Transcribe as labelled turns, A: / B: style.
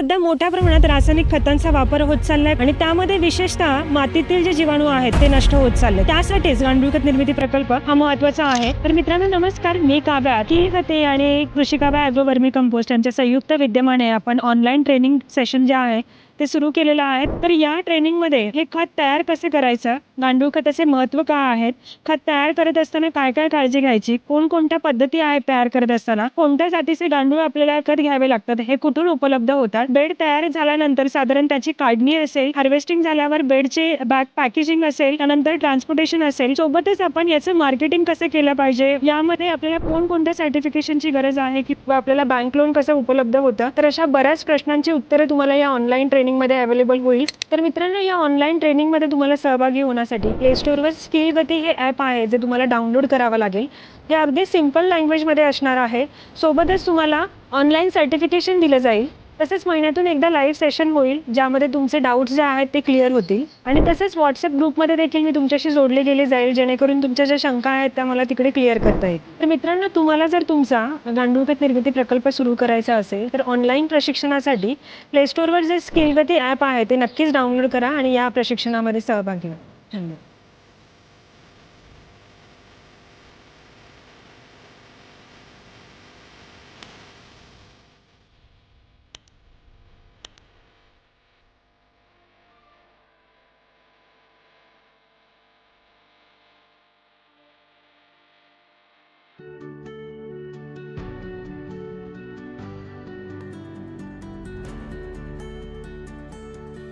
A: सध्या मोठ्या प्रमाणात रासायनिक खतांचा वापर होत चाललाय आणि त्यामध्ये विशेषतः मातीतील जे जीवाणू आहेत ते नष्ट होत चालले त्यासाठीच गांडूळ खत निर्मिती प्रकल्प हा महत्त्वाचा आहे. तर मित्रांनो नमस्कार. मी काव्या. की खते आणि कृषी काव्या ॲग्रो वर्मी कंपोस्ट यांच्या संयुक्त विद्यमाने आपण ऑनलाईन ट्रेनिंग सेशन जे आहे ते सुरू केलेलं आहे तर या ट्रेनिंगमध्ये हे खत तयार कसे करायचं? गांडूळ खताचे महत्त्व काय आहेत? खत तयार करत असताना काय काय काळजी घ्यायची? कोणकोणत्या पद्धती आहेत तयार करत असताना? कोणत्या जातीचे गांडूळ आपल्याला खत घ्यावे लागतात? हे कुठून उपलब्ध होतात? बेड तयार झाल्यानंतर साधारण त्याची काढणी असेल हार्वेस्टिंग झाल्यावर बेडचे बॅग पॅकेजिंग असेल त्यानंतर ट्रान्सपोर्टेशन असेल सोबतच आपण याचं मार्केटिंग कसं केलं पाहिजे? यामध्ये आपल्याला कोणकोणत्या सर्टिफिकेशनची गरज आहे? किंवा आपल्याला बँक लोन कसं उपलब्ध होतं? तर अशा बऱ्याच प्रश्नांची उत्तरं तुम्हाला या ऑनलाईन ट्रेनिंग ट्रेनिंगमध्ये अवेलेबल होईल. तर मित्रांनो या ऑनलाईन ट्रेनिंगमध्ये तुम्हाला सहभागी होण्यासाठी प्ले स्टोअरवर स्किल गती हे ॲप आहे जे तुम्हाला डाउनलोड करावं लागेल. हे अगदी सिंपल लँग्वेजमध्ये असणार आहे. सोबतच तुम्हाला ऑनलाईन सर्टिफिकेशन दिलं जाईल. तसेच महिन्यातून एकदा लाईव्ह सेशन होईल ज्यामध्ये तुमचे डाऊट्स जे आहेत ते क्लिअर होतील. आणि तसेच व्हॉट्सअप ग्रुपमध्ये देखील मी तुमच्याशी जोडले गेले जाईल जेणेकरून तुमच्या ज्या शंका आहेत त्या मला तिकडे क्लिअर करता येईल. तर मित्रांनो तुम्हाला जर तुमचा गांडूळखत निर्मिती प्रकल्प सुरू करायचा असेल तर ऑनलाईन प्रशिक्षणासाठी प्लेस्टोरवर जे स्किलगती ॲप आहे ते नक्कीच डाउनलोड करा आणि या प्रशिक्षणामध्ये सहभागी व्हा. धन्यवाद.